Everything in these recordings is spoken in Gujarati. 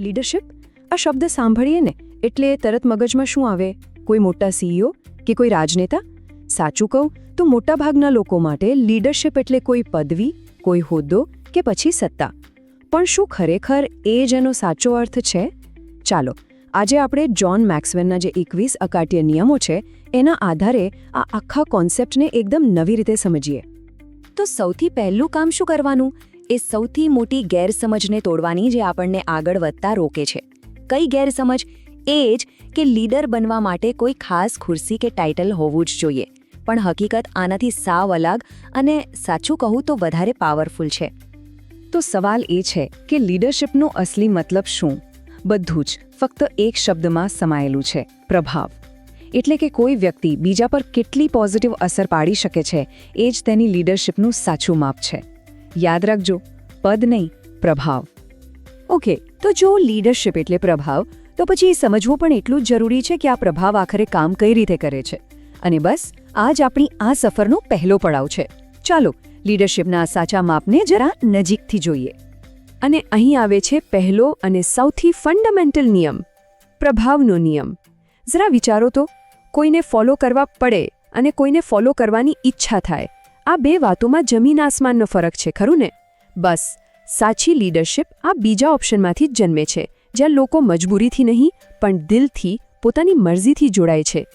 લીડરશિપ? આ શબ્દ સાંભળીએ ને એટલે તરત મગજમાં શું આવે? કોઈ મોટા સીઈઓ કે કોઈ રાજનેતા? સાચું કહું તો મોટાભાગના લોકો માટે લીડરશિપ એટલે કોઈ પદવી, કોઈ હોદ્દો કે પછી સત્તા. પણ શું ખરેખર એ જ એનો સાચો અર્થ છે? ચાલો, આજે આપણે જ્હોન મેક્સવેલના જે એકવીસ અકાટ્ય નિયમો છે, એના આધારે આ આખા કોન્સેપ્ટને એકદમ નવી રીતે સમજીએ. તો સૌથી પહેલું કામ શું કરવાનું? એ સૌથી મોટી ગેરસમજને તોડવાની જે આપણને આગળ વધતા રોકે છે. કઈ ગેરસમજ? એ જ કે લીડર બનવા માટે કોઈ ખાસ ખુરશી કે ટાઇટલ હોવું જ જોઈએ. પણ હકીકત આનાથી સાવ અલગ અને સાચું કહું તો વધારે પાવરફુલ છે. તો સવાલ એ છે કે લીડરશિપનો અસલી મતલબ શું? બધું જ, ફક્ત એક શબ્દમાં સમાયેલું છે, પ્રભાવ. એટલે કે કોઈ વ્યક્તિ બીજા પર કેટલી પોઝિટિવ અસર પાડી શકે છે, એ જ તેની લીડરશિપનું સાચું માપ છે. યાદ રાખજો, પદ નહીં, પ્રભાવ. ઓકે તો જો લીડરશિપ એટલે પ્રભાવ, તો પછી એ સમજવું પણ એટલું જ જરૂરી છે કે આ પ્રભાવ આખરે કામ કઈ રીતે કરે છે. અને બસ આ જ આપણી આ સફરનો પહેલો પડાવ છે. ચાલો લીડરશિપના સાચા માપને જરા નજીકથી જોઈએ. અને અહીં આવે છે પહેલો અને સૌથી ફંડામેન્ટલ નિયમ, પ્રભાવનો નિયમ. જરા વિચારો તો, કોઈને ફોલો કરવા પડે અને કોઈને ફોલો કરવાની ઈચ્છા થાય. આ બે વાતોમાં જમીન આસમાનનો ફરક છે, ખરું ને? બસ, સાચી લીડરશિપ આ બીજા ઓપ્શનમાંથી જ જન્મે છે, જ્યાં લોકો મજબૂરીથી નહીં, પણ દિલથી પોતાની મરજીથી જોડાય છે.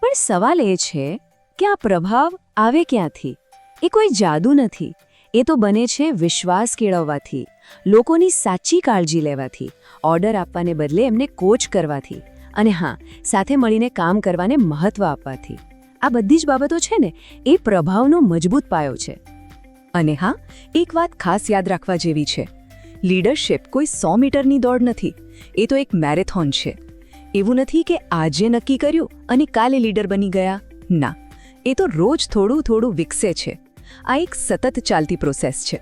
પણ સવાલ એ છે કે આ પ્રભાવ આવે ક્યાંથી? એ કોઈ જાદુ નથી. એ તો બને છે વિશ્વાસ કેળવવાથી, લોકોની સાચી કાળજી લેવાથી, ઓર્ડર આપવાને બદલે એમને કોચ કરવાથી, અને હા, સાથે મળીને કામ કરવાને મહત્વ આપવાથી. આ બધી જ બાબતો છે ને, એ પ્રભાવનો મજબૂત પાયો છે. અને હા, એક વાત ખાસ યાદ રાખવા જેવી છે. લીડરશિપ કોઈ સો મીટરની દોડ નથી. એ તો એક મેરેથોન છે. એવું નથી કે આજે નક્કી કર્યું અને કાલે લીડર બની ગયા. ના, એ તો રોજ થોડું થોડું વિકસે છે. આ એક સતત ચાલતી પ્રોસેસ છે.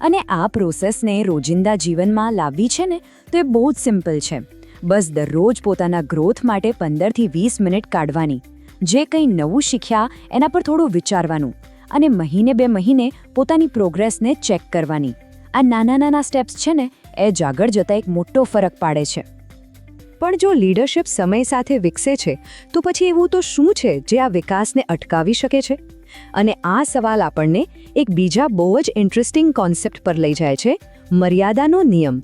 અને આ પ્રોસેસને રોજિંદા જીવનમાં લાવવી છે ને, તો એ બહુ જ સિમ્પલ છે. બસ દરરોજ પોતાના ગ્રોથ માટે પંદરથી વીસ મિનિટ કાઢવાની. જે કંઈ નવું શીખ્યા એના પર થોડું વિચારવાનું અને મહિને બે મહિને પોતાની પ્રોગ્રેસને ચેક કરવાની. આ નાના નાના સ્ટેપ્સ છે ને, એ જ આગળ જતાં એક મોટો ફરક પાડે છે. પણ જો લીડરશિપ સમય સાથે વિકસે છે, તો પછી એવું તો શું છે જે આ વિકાસને અટકાવી શકે છે? અને આ સવાલ આપણને એક બીજા બહુ જ ઇન્ટરેસ્ટિંગ કોન્સેપ્ટ પર લઈ જાય છે, મર્યાદાનો નિયમ.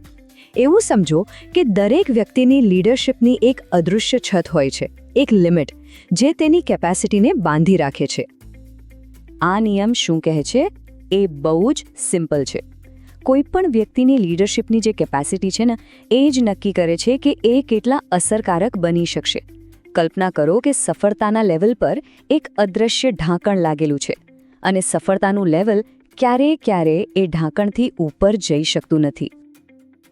એવું સમજો કે દરેક વ્યક્તિની લીડરશિપની એક અદૃશ્ય છત હોય છે, એક લિમિટ, જે તેની કેપેસિટીને બાંધી રાખે છે. આ નિયમ શું કહે છે? એ બહુ જ સિમ્પલ છે. કોઈ પણ વ્યક્તિની લીડરશિપની જે કેપેસિટી છે ને, એ જ નક્કી કરે છે કે એ કેટલા અસરકારક બની શકશે. કલ્પના કરો કે સફળતાના લેવલ પર એક અદૃશ્ય ઢાંકણ લાગેલું છે અને સફળતાનું લેવલ ક્યારે ક્યારે એ ઢાંકણથી ઉપર જઈ શકતું નથી.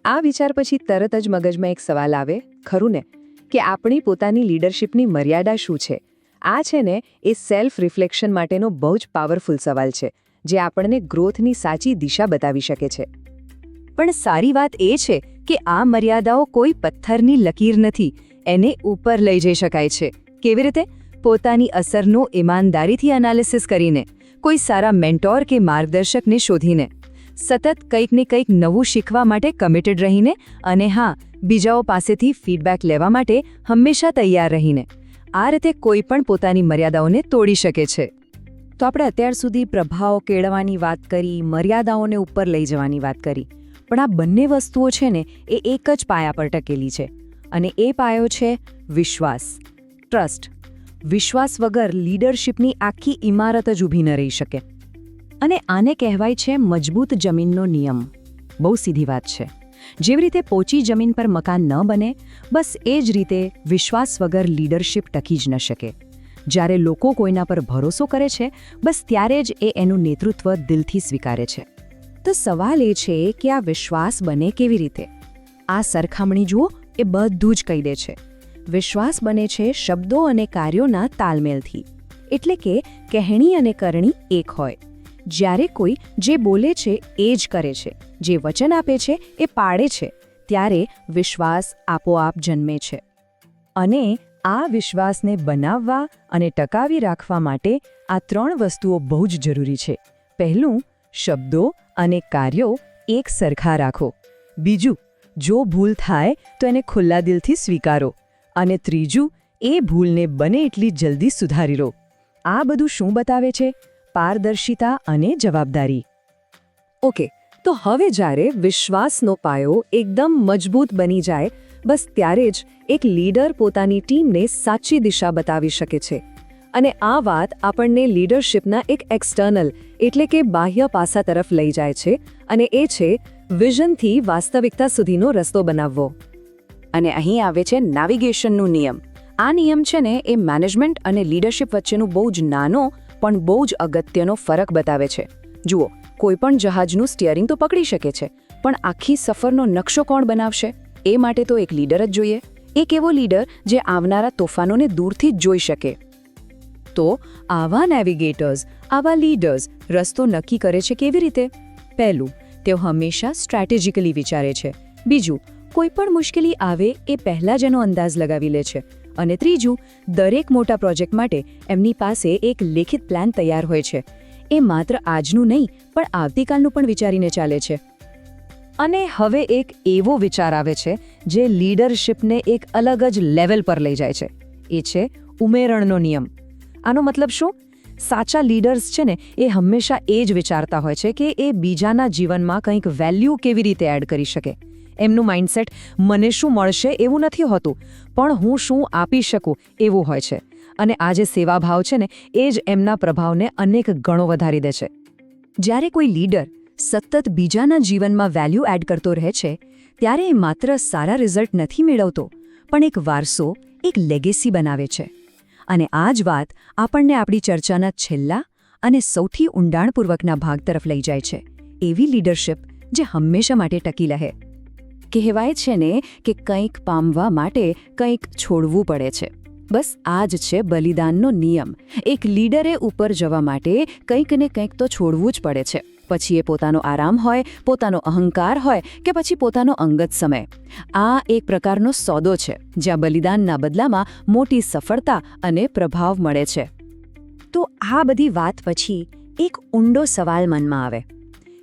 આ વિચાર પછી તરત જ મગજમાં એક સવાલ આવે ખરું ને કે આપણી પોતાની લીડરશિપની મર્યાદા શું છે? આ છે ને, એ સેલ્ફ રિફ્લેક્શન માટેનો બહુ જ પાવરફુલ સવાલ છે, જે આપણને ગ્રોથની સાચી દિશા બતાવી શકે છે. પણ સારી વાત એ છે કે આ મર્યાદાઓ કોઈ પથ્થરની લકીર નથી, એને ઉપર લઈ જઈ શકાય છે. કેવી રીતે? પોતાની અસરનો ઈમાનદારીથી એનાલિસિસ કરીને, કોઈ સારા મેન્ટોર કે માર્ગદર્શકને શોધીને. સતત કંઈક ને કંઈક નવું શીખવા માટે કમિટેડ રહીને અને હા, બીજાઓ પાસેથી ફીડબેક લેવા માટે હંમેશા તૈયાર રહીને. આ રીતે કોઈ પણ પોતાની મર્યાદાઓને તોડી શકે છે. તો આપણે અત્યાર સુધી પ્રભાવ કેળવાની વાત કરી, મર્યાદાઓને ઉપર લઈ જવાની વાત કરી. પણ આ બંને વસ્તુઓ છે ને, એ એક જ પાયા પર ટકેલી છે. અને એ પાયો છે વિશ્વાસ. ટ્રસ્ટ વિશ્વાસ વગર લીડરશિપની આખી ઇમારત જ ઊભી ન રહી શકે. અને આને કહેવાય છે મજબૂત જમીનનો નિયમ. બહુ સીધી વાત છે. જેવી રીતે પોચી જમીન પર મકાન ન બને, બસ એ જ રીતે વિશ્વાસ વગર લીડરશિપ ટકી જ ન શકે. જ્યારે લોકો કોઈના પર ભરોસો કરે છે, બસ ત્યારે જ એ એનું નેતૃત્વ દિલથી સ્વીકારે છે. તો સવાલ એ છે કે આ વિશ્વાસ બને કેવી રીતે? આ સરખામણી જુઓ, એ બધું જ કહી દે છે. વિશ્વાસ બને છે શબ્દો અને કાર્યોના તાલમેલથી. એટલે કે કહેણી અને કરણી એક હોય. જ્યારે કોઈ જે બોલે છે એ જ કરે છે. જે વચન આપે છે એ પાડે છે. ત્યારે વિશ્વાસ આપોઆપ જન્મે છે. અને આ વિશ્વાસને બનાવવા અને ટકાવી રાખવા માટે આ ત્રણ વસ્તુઓ બહુ જ જરૂરી છે. પહેલું, શબ્દો અને કાર્યો એક સરખા રાખો. બીજું, જો ભૂલ થાય તો એને ખુલ્લા દિલથી સ્વીકારો. અને ત્રીજું, એ ભૂલને બને એટલી જલ્દી સુધારી લો. આ બધું શું બતાવે છે? પારદર્શિતા અને જવાબદારી. ઓકે, તો હવે જ્યારે વિશ્વાસનો પાયો એકદમ મજબૂત બની જાય, બસ ત્યારે જ એક લીડર પોતાની ટીમને સાચી દિશા બતાવી શકે છે. અને આ વાત આપણને લીડરશિપના એક એક્સટર્નલ એટલે કે બાહ્ય પાસા તરફ લઈ જાય છે અને એ છે વિઝનથી વાસ્તવિકતા સુધીનો રસ્તો બનાવવો. અને અહીં આવે છે નેવિગેશનનો નિયમ. આ નિયમ છે ને એ મેનેજમેન્ટ અને લીડરશિપ વચ્ચેનું બહુ જ નાનો પણ બહુ જ અગત્યનો ફરક બતાવે છે. જુઓ કોઈપણ જહાજનું સ્ટિયરિંગ તો પકડી શકે છે, પણ આખી સફરનો નકશો કોણ બનાવશે? એ માટે તો એક લીડર જ જોઈએ. એક એવો લીડર જે આવનારા તોફાનોને દૂરથી જ જોઈ શકે. તો આવા નેવિગેટર્સ આવા લીડર્સ રસ્તો નક્કી કરે છે કેવી રીતે? પહેલું, તેઓ હંમેશા સ્ટ્રેટેજિકલી વિચારે છે. બીજું, કોઈ પણ મુશ્કેલી આવે એ પહેલાં જ એનો અંદાજ લગાવી લે છે. અને ત્રીજું, દરેક મોટા પ્રોજેક્ટ માટે એમની પાસે એક લેખિત પ્લાન તૈયાર હોય છે. એ માત્ર આજનું નહીં, પણ આવતીકાલનું પણ વિચારીને ચાલે છે. અને હવે એક એવો વિચાર આવે છે, જે લીડરશિપને એક અલગ જ લેવલ પર લઈ જાય છે. એ છે ઉમેરણનો નિયમ. આનો મતલબ શું? સાચા લીડર્સ છે ને, એ હંમેશા એ જ વિચારતા હોય છે કે એ બીજાના જીવનમાં કંઈક વેલ્યુ કેવી રીતે એડ કરી શકે. એમનું માઇન્ડસેટ મને શું મળશે એવું નથી હોતું, પણ હું શું આપી શકું એવું હોય છે. અને આ જે સેવાભાવ છે ને, એ જ એમના પ્રભાવને અનેક ગણો વધારી દે છે. જ્યારે કોઈ લીડર સતત બીજાના જીવનમાં વેલ્યુ એડ કરતો રહે છે, ત્યારે એ માત્ર સારા રિઝલ્ટ નથી મેળવતો, પણ એક વારસો, એક લેગેસી બનાવે છે. અને આ જ વાત આપણને આપણી ચર્ચાના છેલ્લા અને સૌથી ઊંડાણપૂર્વકના ભાગ તરફ લઈ જાય છે, એવી લીડરશિપ જે હંમેશા માટે ટકી રહે. કહેવાય છે ને કે કંઈક પામવા માટે કંઈક છોડવું પડે છે. બસ આ જ છે બલિદાનનો નિયમ. એક લીડરે ઉપર જવા માટે કંઈક ને કંઈક તો છોડવું જ પડે છે. પછી એ પોતાનો આરામ હોય, પોતાનો અહંકાર હોય કે પછી પોતાનો અંગત સમય. આ એક પ્રકારનો સોદો છે, જ્યાં બલિદાનના બદલામાં મોટી સફળતા અને પ્રભાવ મળે છે. તો આ બધી વાત પછી એક ઊંડો સવાલ મનમાં આવે.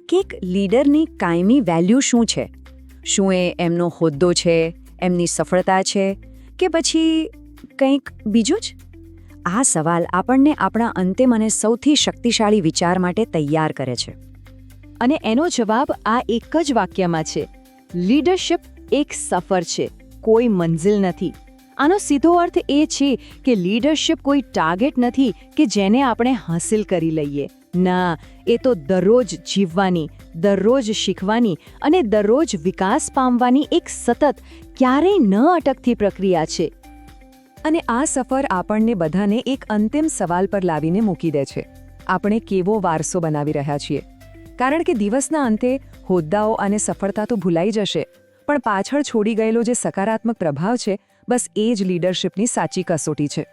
કે એક લીડરની કાયમી વેલ્યુ શું છે? શું એ એમનો હોદ્દો છે, એમની સફળતા છે કે પછી કંઈક બીજું જ? આ સવાલ આપણને આપણા અંતે મને સૌથી શક્તિશાળી વિચાર માટે તૈયાર કરે છે. અને એનો જવાબ આ એક જ વાક્યમાં છે. લીડરશિપ એક સફર છે, કોઈ મંઝિલ નથી. આનો સીધો અર્થ એ છે કે લીડરશિપ કોઈ ટાર્ગેટ નથી કે જેને આપણે હાંસિલ કરી લઈએ. ના, એ તો દરરોજ જીવવાની, દરરોજ શીખવાની અને દરરોજ વિકાસ પામવાની એક સતત, ક્યારેય ન અટકતી પ્રક્રિયા છે. અને આ સફર આપણને બધાને એક અંતિમ સવાલ પર લાવીને મૂકી દે છે. આપણે કેવો વારસો બનાવી રહ્યા છીએ? કારણ કે દિવસના અંતે હોદ્દાઓ અને સફળતા તો ભૂલાઈ જશે, પણ પાછળ છોડી ગયેલો જે સકારાત્મક પ્રભાવ છે બસ એ જ લીડરશિપની સાચી કસોટી છે.